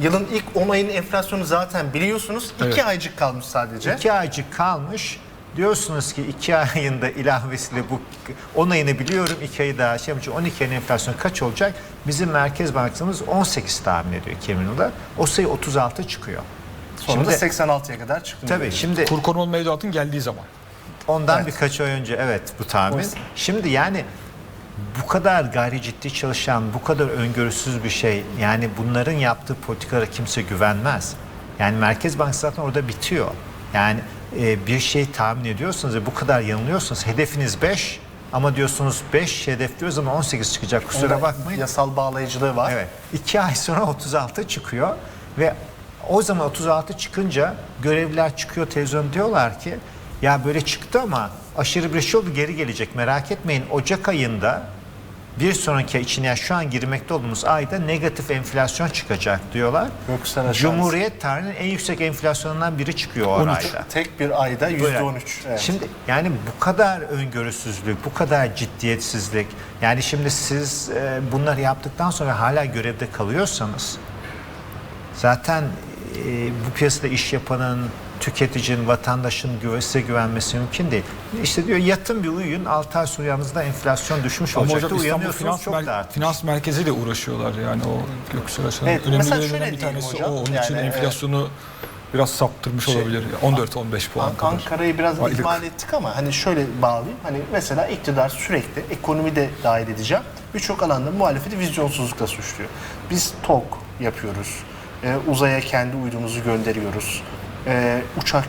Yılın ilk 10 ayının enflasyonu zaten biliyorsunuz. 2 Evet. aycık kalmış sadece. İki aycık kalmış. Diyorsunuz ki iki ayında ilavesiyle bu 10 ayını biliyorum iki ayı daha şey yapacak. 12 ayın enflasyon kaç olacak? Bizim Merkez Bankamız 18 tahmin ediyor Kemal'da. O sayı 36 çıkıyor. Sonra da Şimdi- 86'ya kadar çıktı. Tabii şimdi Kur korumalı mevduatın geldiği zaman. ondan Evet. birkaç ay önce evet bu tahmin. Oysa- Şimdi yani bu kadar gayri ciddi çalışan, bu kadar öngörüsüz bir şey yani bunların yaptığı politikalara kimse güvenmez. Yani Merkez Bankası zaten orada bitiyor. Yani e, bir şey tahmin ediyorsunuz ve bu kadar yanılıyorsunuz. Hedefiniz 5 ama diyorsunuz 5 hedef diyoruz ama 18 çıkacak kusura Onda bakmayın. Yasal bağlayıcılığı var. Evet. İki ay sonra 36 çıkıyor ve o zaman 36 çıkınca görevliler çıkıyor televizyon diyorlar ki ya böyle çıktı ama aşırı bir şey oldu geri gelecek merak etmeyin Ocak ayında bir sonraki içine yani şu an girmekte olduğumuz ayda negatif enflasyon çıkacak diyorlar. Aşağısı. Cumhuriyet tarihinin en yüksek enflasyonundan biri çıkıyor o 13. ayda. Tek bir ayda %13. Böyle. Evet. Şimdi yani bu kadar öngörüsüzlük, bu kadar ciddiyetsizlik. Yani şimdi siz e, bunları yaptıktan sonra hala görevde kalıyorsanız zaten e, bu piyasada iş yapanın, tüketicinin, vatandaşın güve- size güvenmesi mümkün değil. İşte diyor yatın bir uyuyun, 6 ay sonra yanınızda enflasyon düşmüş Ama olacaktı. hocam İstanbul Uyanıyorsunuz Finans, çok Mer- artmış. Finans Merkezi de uğraşıyorlar yani o Göksel Aşan'ın Evet, mesela şöyle bir diyelim tanesi hocam, o. Onun yani, için e, enflasyonu biraz saptırmış şey, olabilir. 14-15 puan An- kadar. Ankara'yı biraz Aylık. ihmal ettik ama hani şöyle bağlayayım. Hani mesela iktidar sürekli ekonomi de dahil edeceğim. Birçok alanda muhalefeti vizyonsuzlukla suçluyor. Biz TOK yapıyoruz. Ee, uzaya kendi uydumuzu gönderiyoruz. Ee, uçak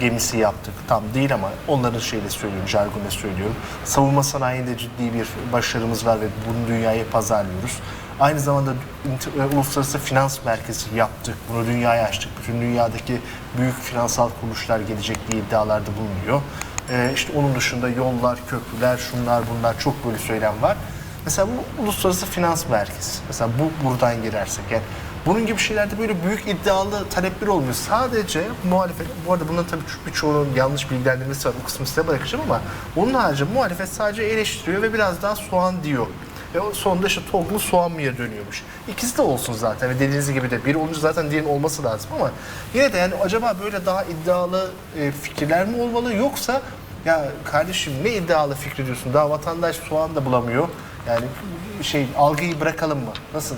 gemisi yaptık. Tam değil ama onların şeyle söylüyorum, jargonla söylüyorum. Savunma sanayinde ciddi bir başarımız var ve bunu dünyaya pazarlıyoruz. Aynı zamanda e, uluslararası finans merkezi yaptık. Bunu dünyaya açtık. Bütün dünyadaki büyük finansal kuruluşlar gelecek diye iddialarda bulunuyor. Ee, işte onun dışında yollar, köprüler, şunlar bunlar çok böyle söylem var. Mesela bu uluslararası finans merkezi. Mesela bu buradan girersek yani bunun gibi şeylerde böyle büyük iddialı talepler olmuyor. Sadece muhalefet, bu arada bunların tabii birçoğunun yanlış bilgilendirmesi var. O kısmı size bırakacağım ama onun haricinde muhalefet sadece eleştiriyor ve biraz daha soğan diyor. Ve o sonunda işte mu soğan mıya dönüyormuş. İkisi de olsun zaten ve dediğiniz gibi de biri olunca zaten diğerinin olması lazım ama yine de yani acaba böyle daha iddialı e, fikirler mi olmalı yoksa ya kardeşim ne iddialı fikri diyorsun daha vatandaş soğan da bulamıyor. Yani şey algıyı bırakalım mı? Nasıl?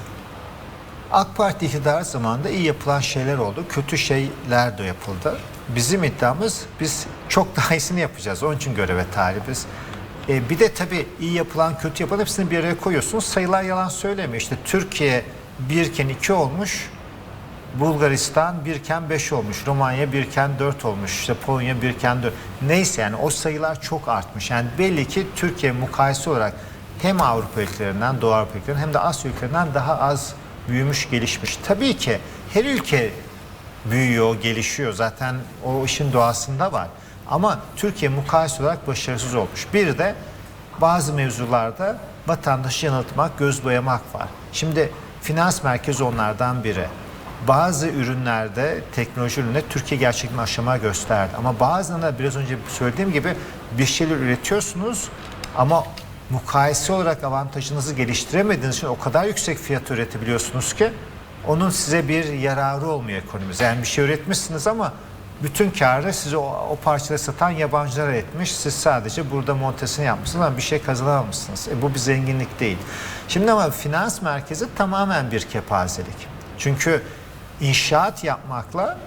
AK Parti iktidar zamanında iyi yapılan şeyler oldu. Kötü şeyler de yapıldı. Bizim iddiamız biz çok daha iyisini yapacağız. Onun için göreve talibiz. E, bir de tabii iyi yapılan, kötü yapılan hepsini bir araya koyuyorsunuz. Sayılar yalan söylemiyor. İşte Türkiye birken iki olmuş. Bulgaristan birken 5 olmuş, Romanya birken 4 olmuş, işte Polonya birken 4. Neyse yani o sayılar çok artmış. Yani belli ki Türkiye mukayese olarak hem Avrupa ülkelerinden, Doğu Avrupa ülkelerinden hem de Asya ülkelerinden daha az büyümüş, gelişmiş. Tabii ki her ülke büyüyor, gelişiyor. Zaten o işin doğasında var. Ama Türkiye mukayese olarak başarısız olmuş. Bir de bazı mevzularda vatandaşı yanıltmak, göz boyamak var. Şimdi finans merkezi onlardan biri. Bazı ürünlerde, teknoloji üründe Türkiye gerçekten aşama gösterdi. Ama bazılarında biraz önce söylediğim gibi bir şeyler üretiyorsunuz ama mukayese olarak avantajınızı geliştiremediğiniz için o kadar yüksek fiyat üretebiliyorsunuz ki onun size bir yararı olmuyor ekonomide. Yani bir şey üretmişsiniz ama bütün karı size o, o parçada satan yabancılara etmiş. Siz sadece burada montesini yapmışsınız ama bir şey kazanamamışsınız. E, bu bir zenginlik değil. Şimdi ama finans merkezi tamamen bir kepazelik. Çünkü inşaat yapmakla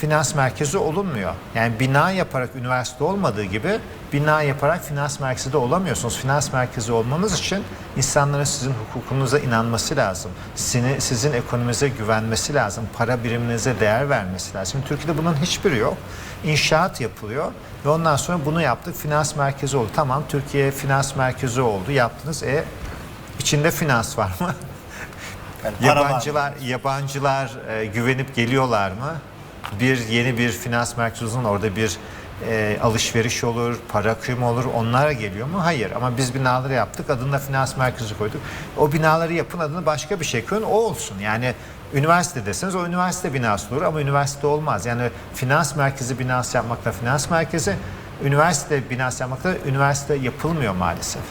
finans merkezi olunmuyor. Yani bina yaparak üniversite olmadığı gibi bina yaparak finans merkezi de olamıyorsunuz. Finans merkezi olmanız için insanların sizin hukukunuza inanması lazım. Sizin, sizin ekonominize güvenmesi lazım. Para biriminize değer vermesi lazım. Şimdi Türkiye'de bunun hiçbiri yok. İnşaat yapılıyor ve ondan sonra bunu yaptık. Finans merkezi oldu. Tamam Türkiye finans merkezi oldu. Yaptınız. E içinde finans var mı? Yani para var? Yabancılar yabancılar e, güvenip geliyorlar mı? Bir yeni bir finans merkezinin orada bir e, alışveriş olur, para akımı olur. Onlara geliyor mu? Hayır. Ama biz binaları yaptık. Adına finans merkezi koyduk. O binaları yapın adını başka bir şey koyun. O olsun. Yani üniversite deseniz o üniversite binası olur ama üniversite olmaz. Yani finans merkezi binası yapmakla finans merkezi, üniversite binası yapmakla üniversite yapılmıyor maalesef.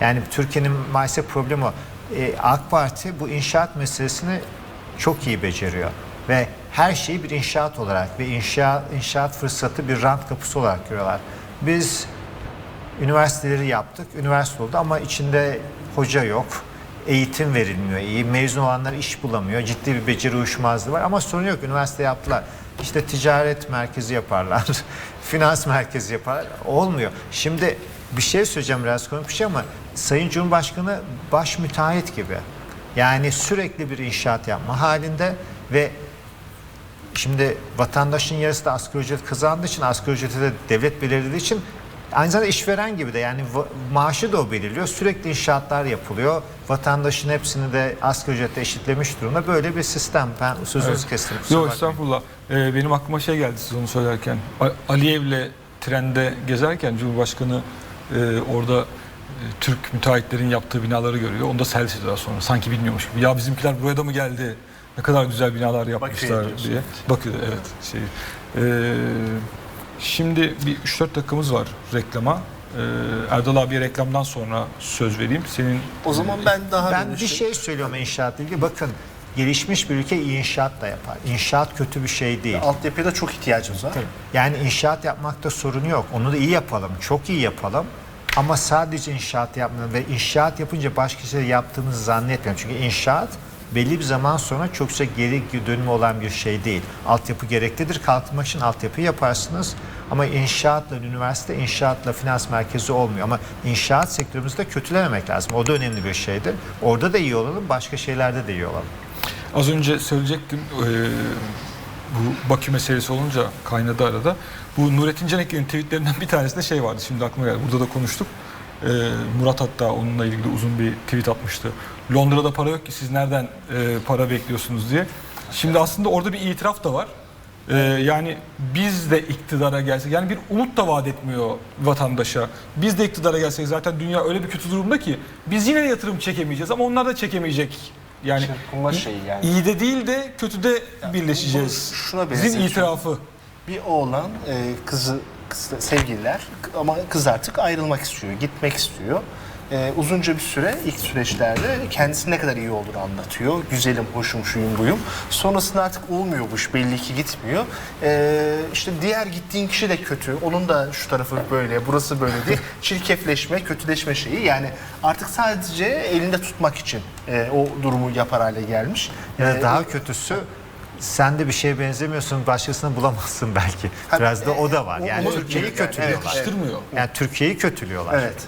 Yani Türkiye'nin maalesef problemi o. E, AK Parti bu inşaat meselesini çok iyi beceriyor ve her şeyi bir inşaat olarak ve inşaat inşaat fırsatı bir rant kapısı olarak görüyorlar. Biz üniversiteleri yaptık. Üniversite oldu ama içinde hoca yok. Eğitim verilmiyor. iyi mezun olanlar iş bulamıyor. Ciddi bir beceri uyuşmazlığı var ama sorun yok. Üniversite yaptılar. İşte ticaret merkezi yaparlar. finans merkezi yaparlar. Olmuyor. Şimdi bir şey söyleyeceğim biraz komik bir şey ama Sayın Cumhurbaşkanı baş müteahhit gibi. Yani sürekli bir inşaat yapma halinde ve Şimdi vatandaşın yarısı da asgari ücret kazandığı için asgari ücreti de devlet belirlediği için aynı zamanda işveren gibi de yani maaşı da o belirliyor. Sürekli inşaatlar yapılıyor. Vatandaşın hepsini de asgari ücretle eşitlemiş durumda. Böyle bir sistem. Ben sözünüzü kestim. kusura Yok estağfurullah. Ee, benim aklıma şey geldi siz onu söylerken. Aliyev'le trende gezerken Cumhurbaşkanı e, orada e, Türk müteahhitlerin yaptığı binaları görüyor. Onu da servis ediyor daha sonra. Sanki bilmiyormuş gibi. Ya bizimkiler buraya da mı geldi? Ne kadar güzel binalar yapmışlar diyorsun. diye. Bakıyor evet. Şey. Ee, şimdi bir 3-4 dakikamız var reklama. Ee, Erdal abiye reklamdan sonra söz vereyim. Senin O zaman ben daha Ben bir şey söylüyorum inşaatla ilgili. Bakın gelişmiş bir ülke iyi inşaat da yapar. İnşaat kötü bir şey değil. altyapıya da çok ihtiyacımız var. Yani inşaat yapmakta sorun yok. Onu da iyi yapalım. Çok iyi yapalım. Ama sadece inşaat yapmayalım ve inşaat yapınca başka şey yaptığımızı zannetmiyorum. Çünkü inşaat belli bir zaman sonra çokça geri dönümü olan bir şey değil. Altyapı gereklidir. Kalkınmak için altyapı yaparsınız. Ama inşaatla üniversite, inşaatla finans merkezi olmuyor. Ama inşaat sektörümüzde kötülememek lazım. O da önemli bir şeydir. Orada da iyi olalım, başka şeylerde de iyi olalım. Az önce söyleyecektim eee, bu Bakü meselesi olunca kaynadı arada. Bu Nurettin Canikli'nin tweetlerinden bir tanesinde şey vardı şimdi aklıma geldi. Burada da konuştuk. Eee, Murat hatta onunla ilgili uzun bir tweet atmıştı. Londra'da para yok ki siz nereden eee, para bekliyorsunuz diye. Şimdi aslında orada bir itiraf da var. Eee, yani biz de iktidara gelsek yani bir umut da vaat etmiyor vatandaşa. Biz de iktidara gelsek zaten dünya öyle bir kötü durumda ki biz yine yatırım çekemeyeceğiz ama onlar da çekemeyecek. Yani Çırpınma şeyi yani. İyi de değil de kötü de birleşeceğiz. bu şuna benziyor. itirafı. Bir oğlan e, kızı, kız, sevgililer ama kız artık ayrılmak istiyor, gitmek istiyor. E, uzunca bir süre ilk süreçlerde kendisi ne kadar iyi olduğunu anlatıyor. Güzelim, hoşum, şuyum, buyum. Sonrasında artık olmuyor bu iş, belli ki gitmiyor. E, işte diğer gittiğin kişi de kötü. Onun da şu tarafı böyle, burası böyle değil. Çirkefleşme, kötüleşme şeyi. Yani artık sadece elinde tutmak için e, o durumu yapar hale gelmiş. Ya E, daha kötüsü sen de bir şeye benzemiyorsun başkasını bulamazsın belki. Biraz da o da var. Yani Türkiye'yi kötülüyorlar. Yakıştırmıyor. Yani Türkiye'yi kötülüyorlar. Evet.